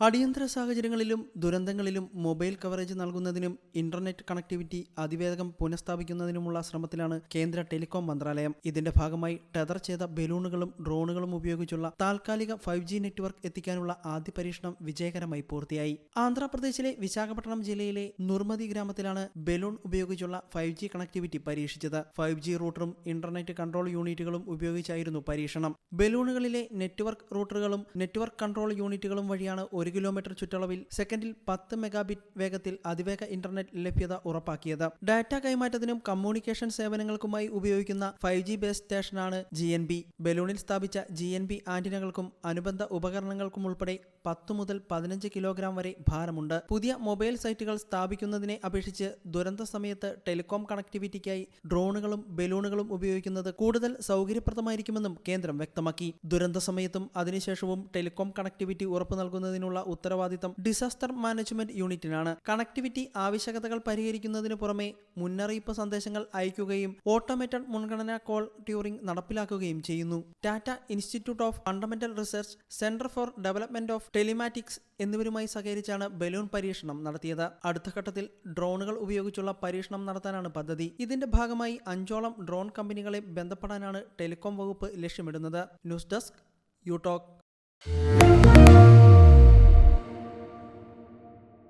അടിയന്തര സാഹചര്യങ്ങളിലും ദുരന്തങ്ങളിലും മൊബൈൽ കവറേജ് നൽകുന്നതിനും ഇന്റർനെറ്റ് കണക്ടിവിറ്റി അതിവേഗം പുനഃസ്ഥാപിക്കുന്നതിനുമുള്ള ശ്രമത്തിലാണ് കേന്ദ്ര ടെലികോം മന്ത്രാലയം. ഇതിന്റെ ഭാഗമായി ടെതർ ചെയ്ത ബലൂണുകളും ഡ്രോണുകളും ഉപയോഗിച്ചുള്ള താൽക്കാലിക ഫൈവ് നെറ്റ്വർക്ക് എത്തിക്കാനുള്ള ആദ്യ പരീക്ഷണം വിജയകരമായി പൂർത്തിയായി. ആന്ധ്രാപ്രദേശിലെ വിശാഖപട്ടണം ജില്ലയിലെ നുർമതി ഗ്രാമത്തിലാണ് ബലൂൺ ഉപയോഗിച്ചുള്ള ഫൈവ് കണക്ടിവിറ്റി പരീക്ഷിച്ചത്. ഫൈവ് റൂട്ടറും ഇന്റർനെറ്റ് കൺട്രോൾ യൂണിറ്റുകളും ഉപയോഗിച്ചായിരുന്നു പരീക്ഷണം. ബലൂണുകളിലെ നെറ്റ്വർക്ക് റൂട്ടറുകളും നെറ്റ്വർക്ക് കൺട്രോൾ യൂണിറ്റുകളും വഴിയാണ് ഒരു കിലോമീറ്റർ ചുറ്റളവിൽ സെക്കൻഡിൽ പത്ത് മെഗാബിറ്റ് വേഗത്തിൽ അതിവേഗ ഇന്റർനെറ്റ് ലഭ്യത ഉറപ്പാക്കിയത്. ഡാറ്റ കൈമാറ്റത്തിനും കമ്മ്യൂണിക്കേഷൻ സേവനങ്ങൾക്കുമായി ഉപയോഗിക്കുന്ന ഫൈവ് ജി ബേസ് സ്റ്റേഷനാണ് ജി എൻ ബി. ബലൂണിൽ സ്ഥാപിച്ച ജി എൻ ബി ആന്റിനകൾക്കും അനുബന്ധ ഉപകരണങ്ങൾക്കും ഉൾപ്പെടെ പത്ത് മുതൽ പതിനഞ്ച് കിലോഗ്രാം വരെ ഭാരമുണ്ട്. പുതിയ മൊബൈൽ സൈറ്റുകൾ സ്ഥാപിക്കുന്നതിനെ അപേക്ഷിച്ച് ദുരന്ത സമയത്ത് ടെലികോം കണക്ടിവിറ്റിക്കായി ഡ്രോണുകളും ബലൂണുകളും ഉപയോഗിക്കുന്നത് കൂടുതൽ സൗകര്യപ്രദമായിരിക്കുമെന്നും കേന്ദ്രം വ്യക്തമാക്കി. ദുരന്ത സമയത്തും അതിനുശേഷവും ടെലികോം കണക്ടിവിറ്റി ഉറപ്പു നൽകുന്നതിനുള്ള ഉത്തരവാദിത്തം ഡിസാസ്റ്റർ മാനേജ്മെന്റ് യൂണിറ്റിനാണ്. കണക്ടിവിറ്റി ആവശ്യകതകൾ പരിഹരിക്കുന്നതിന് പുറമെ മുന്നറിയിപ്പ് സന്ദേശങ്ങൾ അയക്കുകയും ഓട്ടോമേറ്റഡ് മുൻഗണനാ കോൾ ട്യൂറിംഗ് നടപ്പിലാക്കുകയും ചെയ്യുന്നു. Tata Institute of Fundamental Research Centre for Development of Telematics എന്നിവരുമായി സഹകരിച്ചാണ് ബലൂൺ പരീക്ഷണം നടത്തിയത്. അടുത്ത ഘട്ടത്തിൽ ഡ്രോണുകൾ ഉപയോഗിച്ചുള്ള പരീക്ഷണം നടത്താനാണ് പദ്ധതി. ഇതിന്റെ ഭാഗമായി അഞ്ചോളം ഡ്രോൺ കമ്പനികളെ ബന്ധപ്പെടാനാണ് ടെലികോം വകുപ്പ് ലക്ഷ്യമിടുന്നത്. News desk you talk